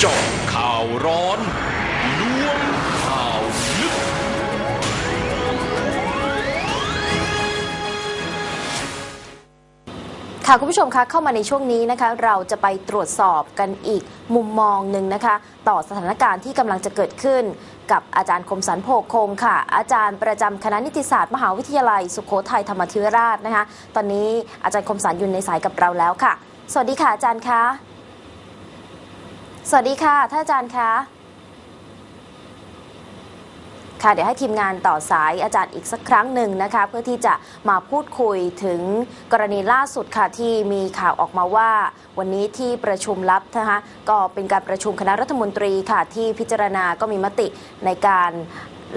เจาะข่าวร้อนล้วงข่าวลึก ค่ะคุณผู้ชมคะเข้ามาในช่วงนี้นะคะ เราจะไปตรวจสอบกันอีกมุมมองหนึ่งนะคะ ต่อสถานการณ์ที่กำลังจะเกิดขึ้น กับอาจารย์คมสันโพคคงค่ะ อาจารย์ประจำคณะนิติศาสตร์มหาวิทยาลัย สุโขทัยธรรมธิราชนะคะ ตอนนี้อาจารย์คมสันอยู่ในสายกับเราแล้วค่ะ สวัสดีค่ะอาจารย์คะ สวัสดีค่ะท่านอาจารย์คะค่ะเดี๋ยวให้ทีมงานต่อสายอาจารย์อีกสักครั้งหนึ่งนะคะ เพื่อที่จะมาพูดคุยถึงกรณีล่าสุดค่ะที่มีข่าวออกมาว่า วันนี้ที่ประชุมลับนะคะก็เป็นการประชุมคณะรัฐมนตรีค่ะที่พิจารณาก็มีมติในการ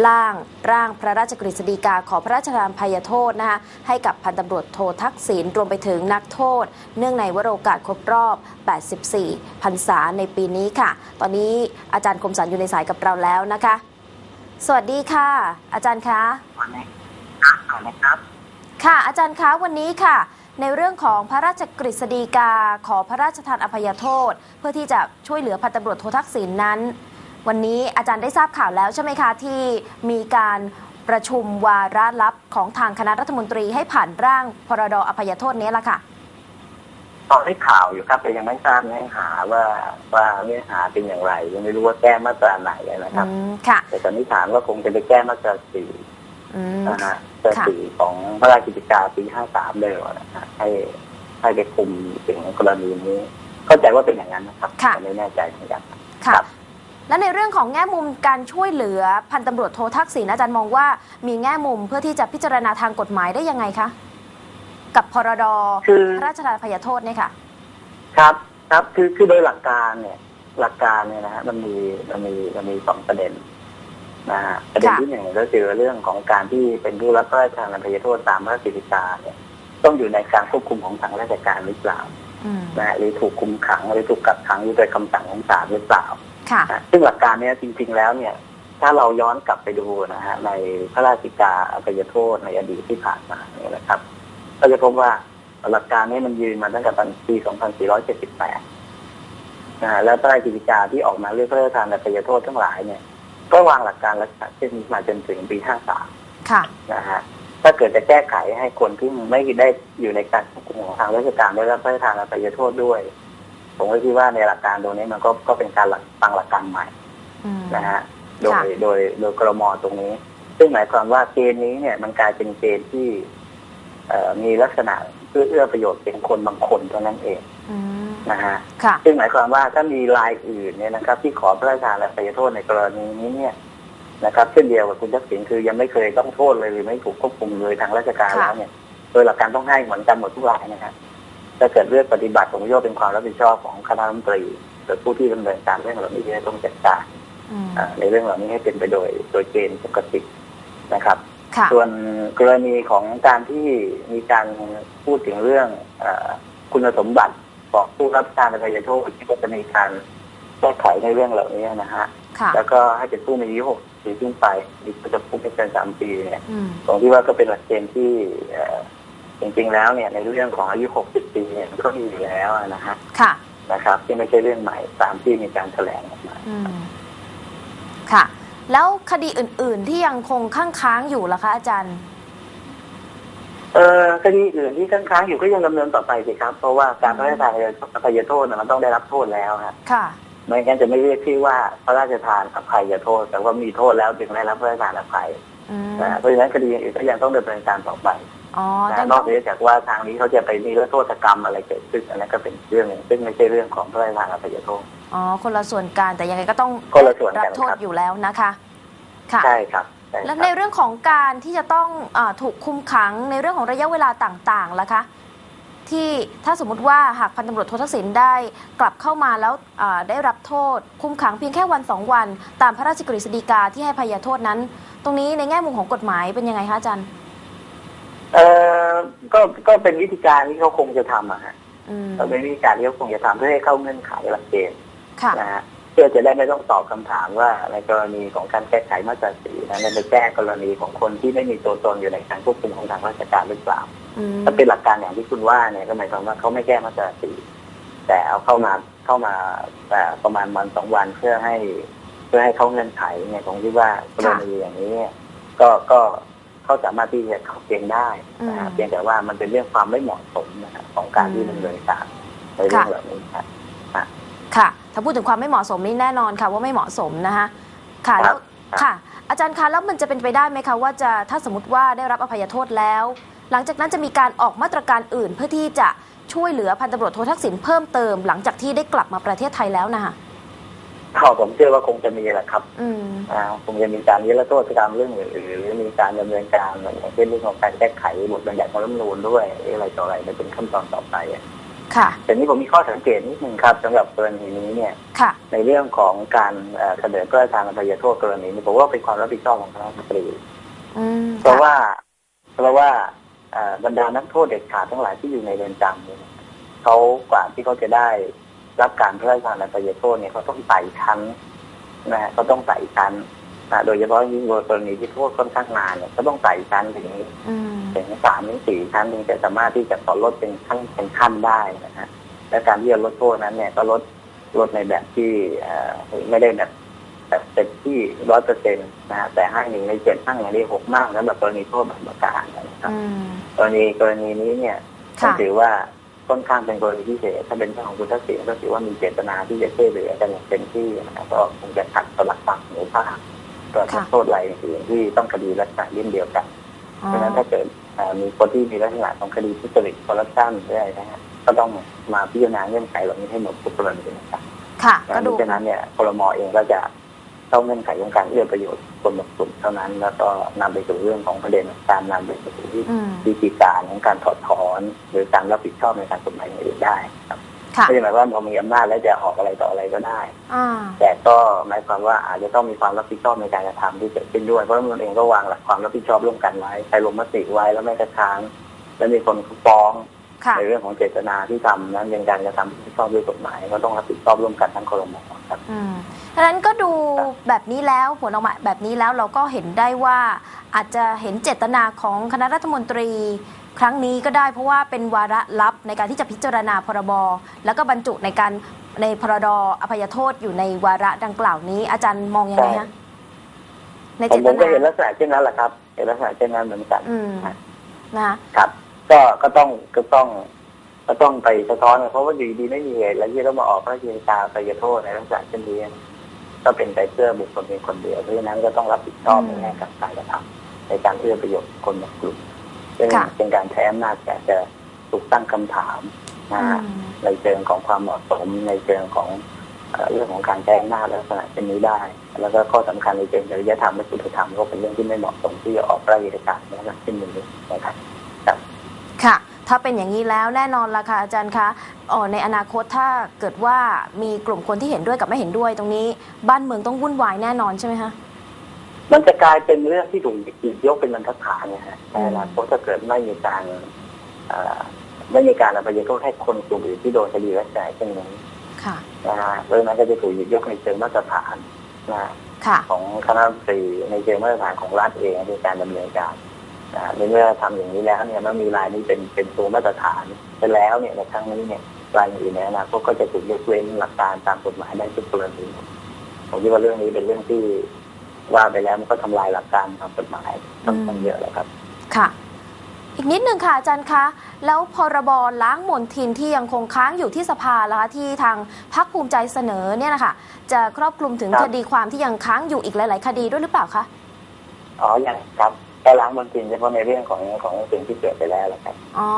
ร่างร่างพระราชกฤษฎีกาขอพระราชทานภัยโทษนะคะให้กับพันตำรวจโททักษิณรวมไปถึงนักโทษ เนื่องในวโรกาสครบรอบ 84 พรรษาในปีนี้ค่ะ ตอนนี้อาจารย์คมสันอยู่ในสายกับเราแล้วนะคะ สวัสดีค่ะ อาจารย์คะวันนี้ครับก่อนนะครับค่ะอาจารย์คะวันนี้ค่ะ ในเรื่องของพระราชกฤษฎีกาขอพระราชทานอภัยโทษ เพื่อที่จะช่วยเหลือพันตำรวจโททักษิณนนั้น วันนี้อาจารย์ได้ทราบข่าวแล้วใช่ไหมคะที่มีการประชุมวาระลับของทางคณะรัฐมนตรีให้ผ่านร่างพรดอภัยโทษนี้ละค่ะตอนได้ข่าวอยู่ครับแต่ยังไม่ทราบเนื้อหาว่าว่าเนื้อหาเป็นอย่างไร ยังไม่รู้ว่าแก้มาตราไหนนะครับอืมค่ะแต่สันนิษฐานว่าคงจะไปแก้มาตราสี่อืมนะฮะมาตราสี่ของพระราชกิจการปีห้าสามเลยนะฮะให้ให้ไปคุมถึงกรณีนี้ เข้าใจว่าเป็นอย่างนั้นนะครับค่ะแต่ไม่แน่ใจเหมือนกันค่ะครับ และในเรื่องของแง่มุมการช่วยเหลือพันตำรวจโททักษิณอาจารย์มองว่ามีแง่มุมเพื่อที่จะพิจารณาทางกฎหมายได้ยังไงคะ กับพรดคือพระราชทานอภัยโทษเนี่ยค่ะ ครับครับคือคือโดยหลักการเนี่ย หลักการเนี่ยนะฮะมันมีมันมีมันมีสองประเด็นนะฮะประเด็นค่ะที่หนึ่งก็คือเรื่องของการที่เป็นผู้รับพระราชทานอภัยโทษตามพระราชกิจการเนี่ย ต้องอยู่ในการควบคุมของทางราชการหรือเปล่าอืมนะฮะหรือถูกคุมขังหรือถูกกักขังอยู่โดยคำสั่งของศาลหรือเปล่า ค่ะนะซึ่งหลักการเนี้ยจริง ๆ แล้วเนี่ย ถ้าเราย้อนกลับไปดูนะฮะในพระราชกิจกาอภัยโทษในอดีตที่ผ่านมาเนี่ยนะครับ ก็จะพบว่าหลักการนี้มันยืนมาตั้งแต่ปี 2478นะฮะแล้วพระราชกิจกาที่ออกมาเรื่องพระราชทานอภัยโทษทั้งหลายเนี่ย ก็วางหลักการลักษณะเช่นนี้มาจนถึงปี 53 ค่ะ นะฮะถ้าเกิดจะแก้ไขให้คนที่ไม่ได้อยู่ในการควบคุมของทางราชการได้รับพระราชทานอภัยโทษด้วย ผมก็คิดว่าในหลักการตรงนี้มันก็ก็เป็นการหลักตั้งหลักการใหม่อืมนะฮะโดยค่ะโดยโดยกรมตรงนี้ ซึ่งหมายความว่าเกณฑ์นี้เนี่ยมันกลายเป็นเกณฑ์ที่เอ่อมีลักษณะเพื่อเอื้อประโยชน์เป็นคนบางคนเท่านั้นเองอืมนะฮะค่ะซึ่งหมายความว่าถ้ามีรายอื่นเนี่ยนะครับ ที่ขอพระราชทานและประโทษในกรณีนี้เนี่ยนะครับเช่นเดียวกับคุณทักษิณคือยังไม่เคยต้องโทษเลยหรือไม่ถูกควบคุมเลยทางราชการค่ะแล้วเนี่ย โดยหลักการต้องให้เหมือนกันหมดทุกรายนะครับ ถ้าเกิดเรื่องปฏิบัติผมโยกเป็นความรับผิดชอบของคณะรัฐมนตรีหรือผู้ที่ดำเนินการเรื่องเหล่านี้จะต้องจัดการอืมอ่าในเรื่องเหล่านี้ให้เป็นไปโดยโดยเกณฑ์ปกตินะครับค่ะส่วนกรณีของการที่มีการพูดถึงเรื่องเออคุณสมบัติของผู้รับการอภัยโทษที่ก็จะมีการแก้ไขในเรื่องเหล่านี้นะฮะค่ะแล้วก็ให้เป็นผู้มีอายุหกปีขึ้นไปมีจำคุกไม่เกินสามปีเนี่ยอืมผมคิดว่าก็เป็นหลักเกณฑ์ที่เอ่อ จริงๆแล้วเนี่ยในเรื่องของอายุหกสิบปีเนี่ยมันก็มีอยู่แล้วนะฮะค่ะ นะครับ ที่ไม่ใช่เรื่องใหม่ตามที่มีการแถลงออกมาอืม ค่ะ แล้วคดีอื่น ๆ ที่ยังคงค้างค้างอยู่ล่ะคะอาจารย์ เออคดีอื่นที่ค้างๆอยู่ก็ยังดำเนินต่อไปสิครับ เพราะว่าการพระราชทานอภัยโทษน่ะมันต้องได้รับโทษแล้วฮะค่ะ ไม่งั้นจะไม่เรียกชื่อว่าพระราชทานอภัยโทษ แต่ว่ามีโทษแล้วจึงได้รับพระราชทานอภัยอืม นะเพราะฉะนั้นคดีอื่นก็ยังต้องดำเนินการต่อไปอ๋อนะดังนนั้อนกเหนือจากว่าทางนี้เขาจะไปมีโทษกรรมอะไรเกิดขึ้นอันนั้นก็เป็นเรื่องหนึ่งซึ่งไม่ใช่เรื่องของพระราชทานอภัยโทษอ๋อคนละส่วนกันแต่ยังไงก็ต้องคนละส่วนกันรับโทษครับอยู่แล้วนะคะค่ะใช่ครับใช่คและรับในเรื่องของการที่จะต้องอาถูกคุมขังในเรื่องของระยะเวลาต่างๆล่ะคะ ที่ถ้าสมมุติว่าหากพันตำรวจโททักษิณได้กลับเข้ามาแล้วอ่าได้รับโทษ คุมขังเพียงแค่วันสองวัน ตามพระราชกฤษฎีกาที่ให้พยาโทษนั้น ตรงนี้ในแง่มุมของกฎหมายเป็นยังไงคะอาจารย์เออก็ก็เป็นวิธีการที่เขาคงจะทำอะฮะอืมก็เป็นวิธีการที่เขาคงจะทำเพื่อให้เข้าเงื่อนไขหลักเกณฑ์ค่ะนะฮะเพื่อจะได้ไม่ต้องตอบคำถามว่าในกรณีของการแก้ไขมาตราสีนั้นไปแก้กรณีของคนที่ไม่มีตัวตนอยู่ในการควบคุมของทางราชการหรือเปล่าอืม ถ้าเป็นหลักการอย่างที่คุณว่าเนี่ยก็หมายความว่าเขาไม่แก้มาตราสีแต่เอาเข้ามาเข้ามาแต่ประมาณวันสองวันเพื่อให้ เพื่อให้เขาเงื่อนไขเนี่ยผมคิดว่ากรณีอย่างนี้เนี่ยก็ก็เขาสามารถที่จะเข้าเกณฑ์ได้นะฮะอืมเพียงแต่ว่ามันเป็นเรื่องความไม่เหมาะสมนะครับของการที่ดำเนินการในเรื่องเหล่านี้ครับค่ะถ้าพูดถึงความไม่เหมาะสมนี่แน่นอนค่ะว่าไม่เหมาะสมนะคะค่ะครัแล้บวครับค่ะ อาจารย์คะแล้วมันจะเป็นไปได้ไหมคะว่าจะถ้าสมมติว่าได้รับอภัยโทษแล้ว หลังจากนั้นจะมีการออกมาตรการอื่นเพื่อที่จะช่วยเหลือพันตำรวจโททักษิณเพิ่มเติมหลังจากที่ได้กลับมาประเทศไทยแล้วนะคะก็ผมเชื่อว่าคงจะมีแหละครับ อืมอ่าคงจะมีการนิรโทษกรรมเรื่องอื่นหรือมีการดำเนินการอย่างเช่นเรื่องของการแก้ไขบทบัญญัติของรัฐธรรมนูญด้วยอะไรต่ออะไรจะเป็นขั้นตอนต่อไปอะค่ะแต่นี้ผมมีข้อสังเกตนิดนึงครับสำหรับกรณีนี้เนี่ยค่ะ ในเรื่องของการเอ่อเสนอพระราชทานอภัยโทษกรณีนี้ผมว่าเป็นความรับผิดชอบของคณะรัฐมนตรีอืมเพราะค่ะว่า เพราะว่าเอ่อ บรรดานักโทษเด็ดขาดทั้งหลายที่อยู่ในเรือนจำเนี่ยเขากว่าที่เขาจะได้รับการพระราชทานอภัยโทษเนี่ยเขาต้องไต่ชั้นนะฮะเขาต้องไต่ชั้นนะโดยเฉพาะยิ่งกรณีที่โทษค่อนข้างนานเนี่ยเขาต้องไต่ชั้นถึงอืมถึงสามถึงสี่ชั้นถึงจะสามารถที่จะต่อลดเป็นขั้นเป็นขั้นได้นะฮะและการที่จะลดโทษนั้นเนี่ยก็ลดลดในแบบที่เอ่อไม่ได้แบบ แบบเต็มที่ร้อยเปอร์เซ็นต์นะฮะแต่ให้หนึ่งในเจ็ดห้างอย่างนี้หกมากแล้วแบบกรณีโทษแบบประการนะครับอืมกรณีกรณีนี้เนี่ยผมค่ะถือว่าค่อนข้างเป็นกรณีพิเศษถ้าเป็นเรื่องของคุณทักษิณก็ถือว่ามีเจตนาที่จะช่วยเหลือกันอย่างเต็มที่นะครับก็คงจะขัดต่อหลักฝั่งหรือภาคก็ต้องโทษอะไรายอื่นที่ต้องคดีลักษณะเล่มเดียวกันอ๋อเพราะฉะนั้นถ้าเกิดเอ่อมีคนที่มีลักษณะของคดีทุจริตคอร์รัปชันด้วยนะฮะก็ต้องมาพิจารณาเงื่อนไขเหล่านี้ให้หมดทุกกรณีนะครับค่ะดัก็งดูนั้นฉะนั้นเนี่ยครมเองก็จะ เข้าเงื่อนไขของการเอื้อประโยชน์คนบางกลุ่มเท่านั้น แล้วก็นำไปสู่เรื่องของประเด็นการนำไปสู่ที่อืมวิธีการของการถอดถอน หรือการรับผิดชอบในการกฎหมายอื่นได้ครับค่ะไม่ใช่หมายว่าเรามีอำนาจแล้วจะออกอะไรต่ออะไรก็ได้อ่าแต่ก็หมายความว่าอาจจะต้องมีความรับผิดชอบในการกระทำที่เกิดขึ้นด้วยเพราะรัฐธรรมนูญเองก็วางหลักความรับผิดชอบร่วมกันไว้ใครลงมติไว้แล้วไม่กระทางแล้วมีคนฟ้องค่ะในเรื่องของเจตนาที่ทำนั้นเป็นการกระทำที่ชอบด้วยกฎหมายก็ต้องรับผิดชอบร่วมกันทั้งครม ครับ อืมดังนั้นก็ดูแบบนี้แล้วผลออกมาแบบนี้แล้วเราก็เห็นได้ว่าอาจจะเห็นเจตนาของคณะรัฐมนตรีครั้งนี้ก็ได้เพราะว่าเป็นวาระลับในการที่จะพิจารณาพรบแล้วก็บรรจุในการในพรดอภัยโทษอยู่ในวาระดังกล่าวนี้ อาจารย์มองยังไงฮะในผเจมตผมก็นา เห็นลักษณะเช่นนั้นแหละครับเห็นลักษณะเช่นนั้นเหมือนกันอืม นะคะ ครับ ก็ก็ต้องก็ต้อง ก็ต้องไปสะท้อนเพราะว่าอยู่ดีไม่มีเหตุแล้วที่ต้องมาออกพระราชกิจการไปโทษในลักษณะเช่นนี้ก็เป็นไปเพื่อบุคคลเพียงคนเดียวเพราะฉะนั้นก็ต้องรับผิดชอบในแง่กับการกระทำในการเพื่อประโยชน์คนบางกลุ่มซึ่งเป็นการใช้อำนาจแต่จะถูกตั้งคำถามนะอืฮะมในเชิงของความเหมาะสมในเชิงของเอ่อเรื่องของการแจ้งหน้าจลักษณะเช่นนี้ได้ แล้วก็ข้อสำคัญในเชิงจริยธรรมและคุณธรรมก็เป็นเรื่องที่ไม่เหมาะสมที่จะออกพระราชกิจการในลักษณะเช่นนี้นะครับค่ะ ถ้าเป็นอย่างนี้แล้วแน่นอนละค่ะอาจารย์คะเอ่อในอนาคตถ้าเกิดว่ามีกลุ่มคนที่เห็นด้วยกับไม่เห็นด้วยตรงนี้ บ้านเมืองต้องวุ่นวายแน่นอนใช่ไหมคะมันจะกลายเป็นเรื่องที่ถูกหยิบยกเป็นบรรทัดฐานนะฮะอืในมอนาคตถ้าเกิดไม่มีการเอ่อไม่มีการอภัยโทษให้คนกลุ่มอื่นที่โดนคดีลักษณะเช่นนี้ค่ะนะฮะเรื่องนั้นก็จะถูกหยิบยกในเชิงมาตรฐานนะค่ะของคณะรัฐมนตรีในเชิงมาตรฐานของรัฐเองในการดำเนินการนะ ในเมื่อทำอย่างนี้แล้วเนี่ยมันมีรายนี้เป็นเป็นตัวมาตรฐานไปแล้วเนี่ยในครั้งนี้เนี่ยรายอื่นในอนาคตก็จะถูกยกเว้นหลักการตามกฎหมายได้ทุกกรณีผมคิดว่าเรื่องนี้เป็นเรื่องที่ว่าไปแล้วมันก็ทำลายหลักการทางกฎหมายค่อนข้างเยอะแล้วครับ ค่ะ อีกนิดหนึ่งค่ะอาจารย์คะ แล้วพรบล้างมลทินที่ยังคงค้างอยู่ที่สภาแล้วคะที่ทางพรรคภูมิใจเสนอเนี่ยนะคะจะครอบคลุมถึงครับคดีความที่ยังค้างอยู่อีกหลาย ๆ คดีด้วยหรือเปล่าคะ อ๋ออย่างครับ แค่ล้างบนทินเฉพาะในเรื่องของของสิ่งที่เกิดไปแล้วแหละครับอ๋อ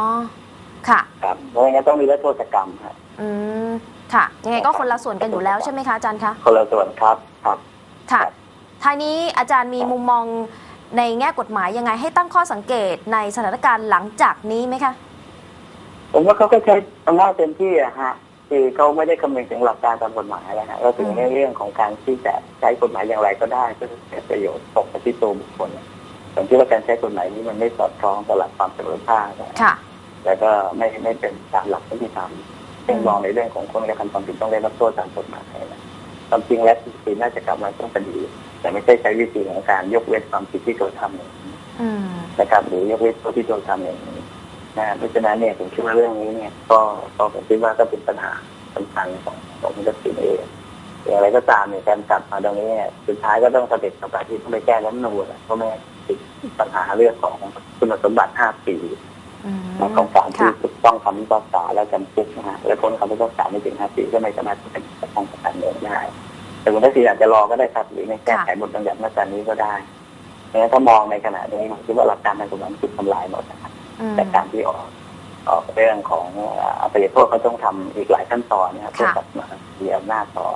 ค่ะครับเพราะงั้นต้องมีเรื่องโทษกรรมครับอืมค่ะยังไงก็คนละส่วนกันอยู่แล้วใช่ไหมคะอาจารย์คะคนละส่วนครับครับค่ะครับท้ายนี้อาจารย์มีมุมมองในแง่กฎหมายยังไงให้ตั้งข้อสังเกตในสถานการณ์หลังจากนี้ไหมคะผมว่าเขาก็ใช้อำนาจเต็มที่อะฮะคือเขาไม่ได้คำนึงถึงหลักการตามกฎหมายแล้วฮะก็ถึงอืมในเรื่องของการที่จะใช้กฎหมายอย่างไรก็ได้เพื่อเกิดประโยชน์ตกไปที่ตัวบุคคล ผมคิดว่าการใช้กฎหมายนี้มันไม่สอดคล้องต่อหลักความเสมอภาคนะค่ะแล้วก็ไม่ไม่เป็นตามหลักที่ทำเป็นมองในเรื่องของคนกระทำความผิดต้องได้รับโทษตามกฎหมายนะความจริงแล้วคือน่าจะกลับมาต้องคดี แต่ไม่ใช่ใช้วิธีของการยกเว้นความผิดที่โดนทำอย่างนี้อืมนะครับ หรือยกเว้นโทษที่โดนทำอย่างนี้นะเพราะฉะนั้นเนี่ยผมคิดว่าเรื่องนี้เนี่ย ก็ก็ผมคิดว่าก็เป็นปัญหาสำคัญของของคุณทักษิณเอง อย่างไรก็ตามเนี่ยการกลับมาตรงนี้เนี่ยสุดท้ายก็ต้องสเต็ปต่อไปที่ต้องไปแก้รัฐธรรมนูญอะเพราะไม่งั้นติดปัญหาเรื่องของคุณสมบัติ5ปีอืมของการที่ค่ะถูกต้องคำพิพากษาและจำคุกนะฮะและพ้นคำพิพากษาไม่ถึง5ปีก็ไม่สามารถเป็นประกันประกันเงินได้แต่คุณทักษิณอาจจะรอก็ได้ครับหรือไม่แก้ไขบทบัญญัติมาตรานี้ก็ได้เพราะฉะนั้นถ้ามองในขณะนี้ผมคิดว่าหลักการทางกฎหมายถูกทำลายหมดนะครับอืมแต่การที่ออกออกเรื่องของอภัยโทษเขาต้องทำอีกหลายขั้นตอนนะครับเพื่อกลับมามีอำนาจต่อ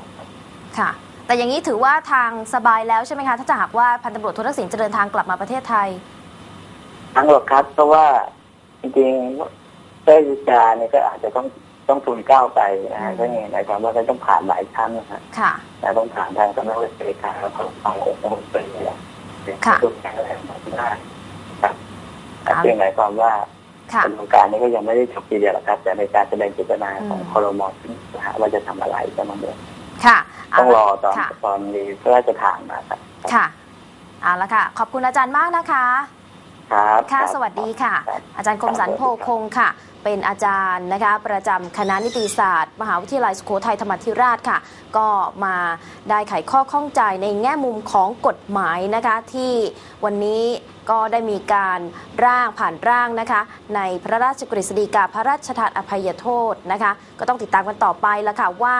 ค่ะ แต่อย่างนี้ถือว่าทางสบายแล้วใช่ไหมคะ ถ้าจะหากว่าพันตำรวจโททักษิณจะเดินทางกลับมาประเทศไทย ทั้งหรอกครับ เพราะว่าจริงๆเจ้าวิจารเนี่ยก็อาจจะต้องต้องทุนก้าวไปนะฮะอืมก็นี่หมายความว่าก็ต้องผ่านหลายชั้นนะฮะค่ะแต่ต้องผ่านทางสำนักเลขาแล้วก็ทางองค์กรเป็นอย่างค่ะทุกอย่างอะไรแบบนี้ได้ครับครับซึ่งหมายความว่าค่ะกระบวนการนี้ก็ยังไม่ได้จบทีเดียวหรอกครับ แต่ในการแสดงเจตนาของอืมคอรมอนะฮะว่าจะทำอะไรจะมาเมือง ค่ะเาต้องรอตอนค่ะตอนมีพระราชทานมาครับค่ะเอาละค่ะ ขอบคุณอาจารย์มากนะคะครับค่ะรับสวัสดีค่ะรับอาจารย์คมสันโพคงค่ะ เป็นอาจารย์นะคะ ประจำคณะนิติศาสตร์ มหาวิทยาลัยสุโขทัยธรรมาธิราชค่ะ ก็มาได้ไขข้อข้องใจในแง่มุมของกฎหมายนะคะ ที่วันนี้ก็ได้มีการร่างผ่านร่างนะคะ ในพระราชกฤษฎีกาพระราชทานอภัยโทษนะคะ ก็ต้องติดตามกันต่อไปแล้วค่ะว่า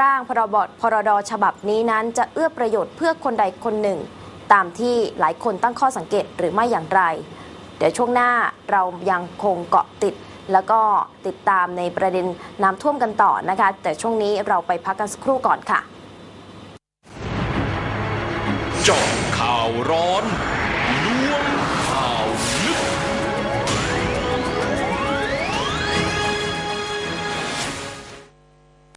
ร่างพรบพรดฉบับนี้นั้นจะเอื้อประโยชน์เพื่อคนใดคนหนึ่ง ตามที่หลายคนตั้งข้อสังเกตหรือไม่อย่างไร เดี๋ยวช่วงหน้าเรายังคงเกาะติด แล้วก็ติดตามในประเด็นน้ำท่วมกันต่อนะคะ แต่ช่วงนี้เราไปพักกันสักครู่ก่อนค่ะจาะข่าวร้อน